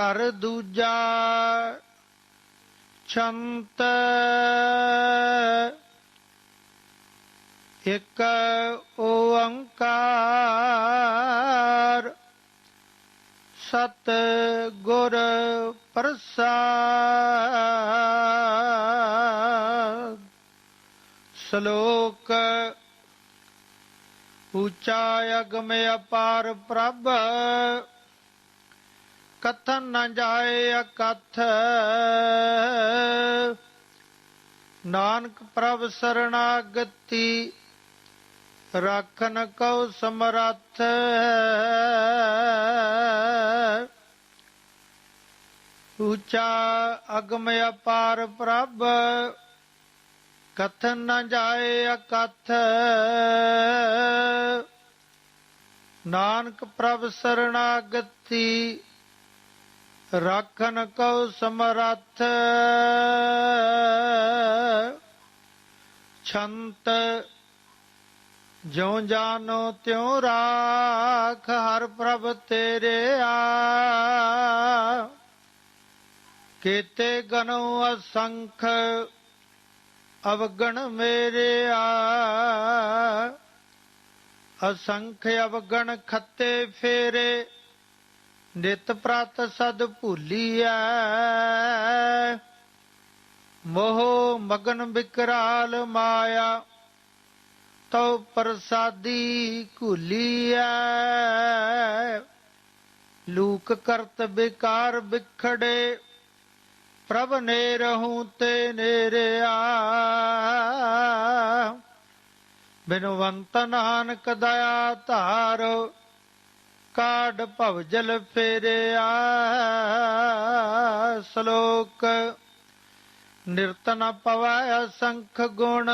ਕਰ ਦੂਜਾ ਛੰਤ। ਇਕ ਓੰਕਾਰ। ਸਤ ਗੁਰ ਪ੍ਰਸਾਦ। ਸ਼ਲੋਕ ਉੱਚਾ ਅਗਮ ਅਪਾਰ ਪ੍ਰਭ। ਕਥਨ ਨਾ ਜਾਏ ਅਕਥ। ਨਾਨਕ ਪ੍ਰਭ ਸਰਣਾਗਤੀ ਰੱਖਨ ਕਉ ਸਮਰੱਥ। ਉਚਾ ਅਗਮ ਅਪਾਰ ਪ੍ਰਭ, ਕਥਨ ਨਾ ਜਾਏ ਅਕਥ। ਨਾਨਕ ਪ੍ਰਭ ਸਰਣਾਗਤੀ ਰਾਖਨ ਕਉ ਸਮਰੱਥ। ਛੰਤ ਜਿਉ ਜਾਨੋ ਤਿਉ ਰਾਖ, ਹਰ ਪ੍ਰਭ ਤੇਰੇ ਆ। ਕੀਤੇ ਗਨੋ ਅਸੰਖ, ਅਵਗਣ ਮੇਰੇ ਆ। ਅਸੰਖ ਅਵਗਣ ਖੱਤੇ ਫੇਰੇ ਨਿਤ ਪ੍ਰਤ ਸਦ ਭੁਲੀਐ। ਮੋਹ ਮਗਨ ਵਿਕਰਾਲ ਮਾਇਆ, ਤਉ ਪ੍ਰਸਾਦੀ ਭੁਲੀਐ ਲੂਕ ਕਰਤ ਬਿਕਾਰ ਬਿਖੜੇ, ਪ੍ਰਭ ਨੇ ਰਹੂ ਤੇ ਨੇਰਿਆ। ਬਿਨਵੰਤ ਨਾਨਕ ਦਇਆ ਧਾਰੋ ਕਾਢ ਭਵ ਜਲ ਫੇਰਿਆ, ਸ਼ਲੋਕ। ਨਿਰਤਨ ਪਵੈ ਅਸੰਖ ਗੁਣ,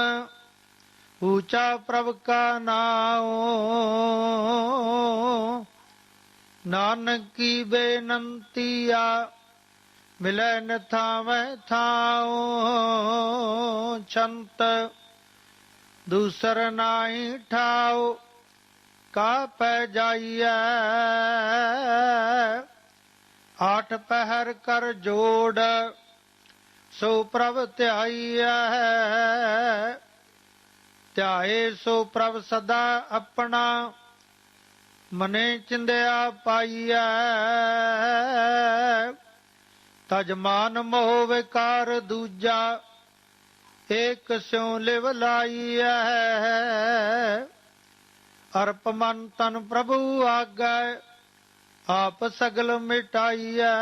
ਊਚਾ ਪ੍ਰਭ ਕਾ ਨਾਉ। ਨਾਨਕੀ ਕੀ ਬੇਨੰਤੀਆ ਮਿਲੈ ਨ ਥਾਵੈ ਥਾਉ। ਛੰਤ, ਦੂਸਰ ਨਾਹੀ ਠਾਉ। ਕਾ ਪੈ ਜਾਈਐ। ਆਠ ਪਹਿਰ ਕਰ ਜੋੜ, ਸੋ ਪ੍ਰਭ ਧਿਆਈਐ। ਧਿਆਏ ਸੋ ਪ੍ਰਭ ਸਦਾ ਆਪਣਾ, ਮਨੇ ਚਿੰਦਿਆ ਪਾਈਐ। ਤਜਮਾਨ ਮੋਹ ਵਿਕਾਰ ਦੂਜਾ, ਏਕ ਸਿਉ ਲਿਵ ਲਾਈਐ। ਅਰਪ ਮਨ ਤਨ ਪ੍ਰਭੂ ਆਗੈ, ਆਪ ਸਗਲ ਮਿਟਾਈਐ।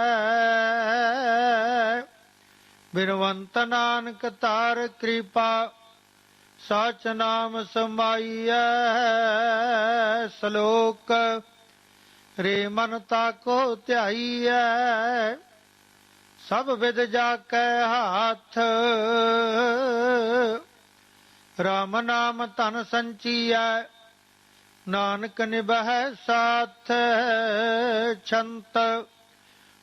ਬਿਨਵੰਤ ਨਾਨਕ ਤਾਰ ਕਿਰਪਾ, ਸਾਚ ਨਾਮ ਸਮਾਈਐ। ਸ਼ਲੋਕ ਰੇ ਮਨ ਤਾ ਤਾਕੋ ਧਿਆਈਐ। ਸਭ ਵਿਦ ਜਾ ਕੈ ਹਾਥ, ਰਾਮ ਨਾਮ ਧਨ ਸੰਚੀਐ। ਨਾਨਕ ਨਿਬਹਿ ਸਾਥ ਛੰਤ,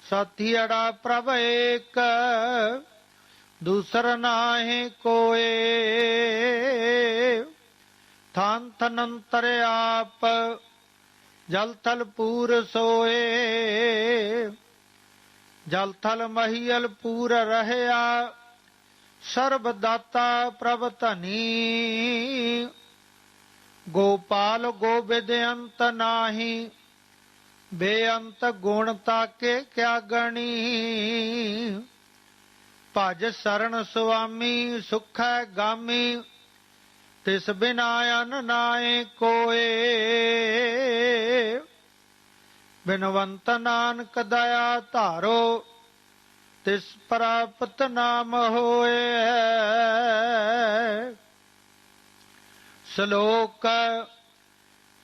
ਸਾਥੀ ਪ੍ਰਭ ਏਕ, ਦੂਸਰ ਨਾਹੀ ਕੋਏ। ਥਾਨ ਥਨੰਤਰ ਆਪ, ਜਲ ਥਲ ਪੂਰ ਸੋਏ। ਜਲ ਥਲ ਮਹੀਲ ਪੂਰ ਰਹਿਆ ਸਰਬ ਦਾਤਾ ਪ੍ਰਭ ਧਨੀ। ਗੋਪਾਲ ਗੋਬਿੰਦ ਅੰਤ ਨਾਹੀ, ਬੇਅੰਤ ਗੁਣ ਤਾਕੇ ਕਿਆ ਗਣੀ? ਭਜ ਸਰਣ ਸੁਆਮੀ ਸੁਖੈ ਗਾਮੀ, ਤਿਸ ਬਿਨਾ ਅਨ ਨਾਏ ਕੋਏ। ਬਿਨਵੰਤ ਨਾਨਕ ਦਇਆ ਧਾਰੋ, ਤਿਸ ਪ੍ਰਾਪਤ ਨਾਮ ਹੋਏ। ਸ਼ਲੋਕ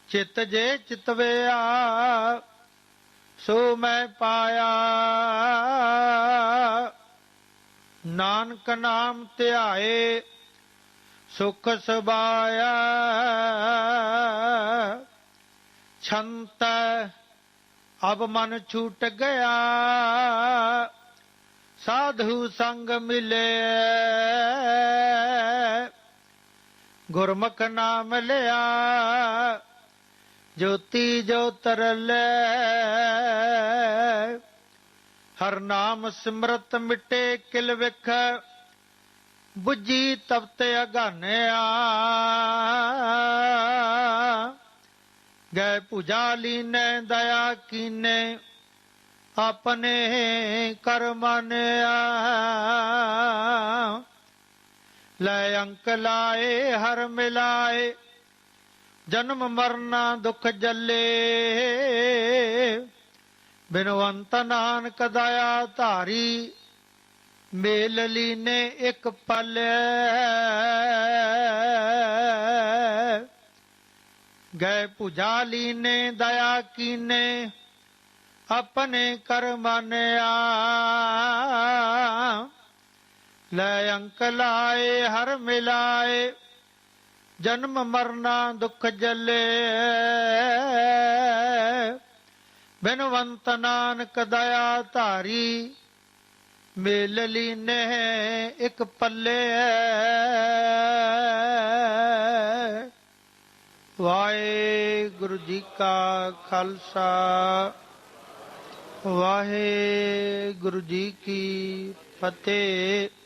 ਚਿਤ ਜੇ ਚਿਤਵਿਆ ਸੋ ਮੈਂ ਪਾਇਆ। ਨਾਨਕ ਨਾਮ ਧਿਆਏ, ਸੁਖ ਸਬਾਇਆ ਛੰਤ ਅਬ ਮਨ ਛੂਟ ਗਿਆ, ਸਾਧੂ ਸੰਗ ਮਿਲੇ ਗੁਰਮੁਖ ਨਾਮ ਲਿਆ, ਜੋਤੀ ਜੋ ਤਰਲੇ ਹਰ ਨਾਮ ਸਿਮਰਤ ਮਿਟੇ ਕਿਲ ਵਿਖ, ਬੁੱਝੀ ਤਪਤੇ ਅਗਾਨਿਆ। ਗਏ ਪੁਜਾ ਲੀਨੇ, ਦਇਆ ਕੀਨੇ, ਆਪਣੇ ਕਰ ਮੰਨਿਆ ਲੈ ਅੰਕ ਲਾਏ, ਹਰ ਮਿਲਾਏ, ਜਨਮ ਮਰਨਾ ਦੁਖ ਜੱਲੇ। ਬਿਨਵੰਤ ਨਾਨਕ ਦਇਆ ਧਾਰੀ, ਮੇਲ ਲੀਨੇ ਇੱਕ ਪਲ। ਗਏ ਪੁਜਾ ਲੀਨੇ, ਦਇਆ ਕੀਨੇ, ਆਪਣੇ ਕਰ ਮੰਨਿਆ ਲੈ ਅੰਕ ਲਾਏ, ਹਰ ਮਿਲਾਏ, ਜਨਮ ਮਰਨਾ ਦੁੱਖ ਜਲੇ। ਬਿਨਵੰਤ ਨਾਨਕ ਦਇਆ ਧਾਰੀ, ਮੇਲ ਲੀਨੇ ਇੱਕ ਪੱਲੇ। ਵਾਹਿਗੁਰੂ ਜੀ ਕਾ ਖਾਲਸਾ, ਵਾਹਿਗੁਰੂ ਜੀ ਕੀ ਫਤਿਹ।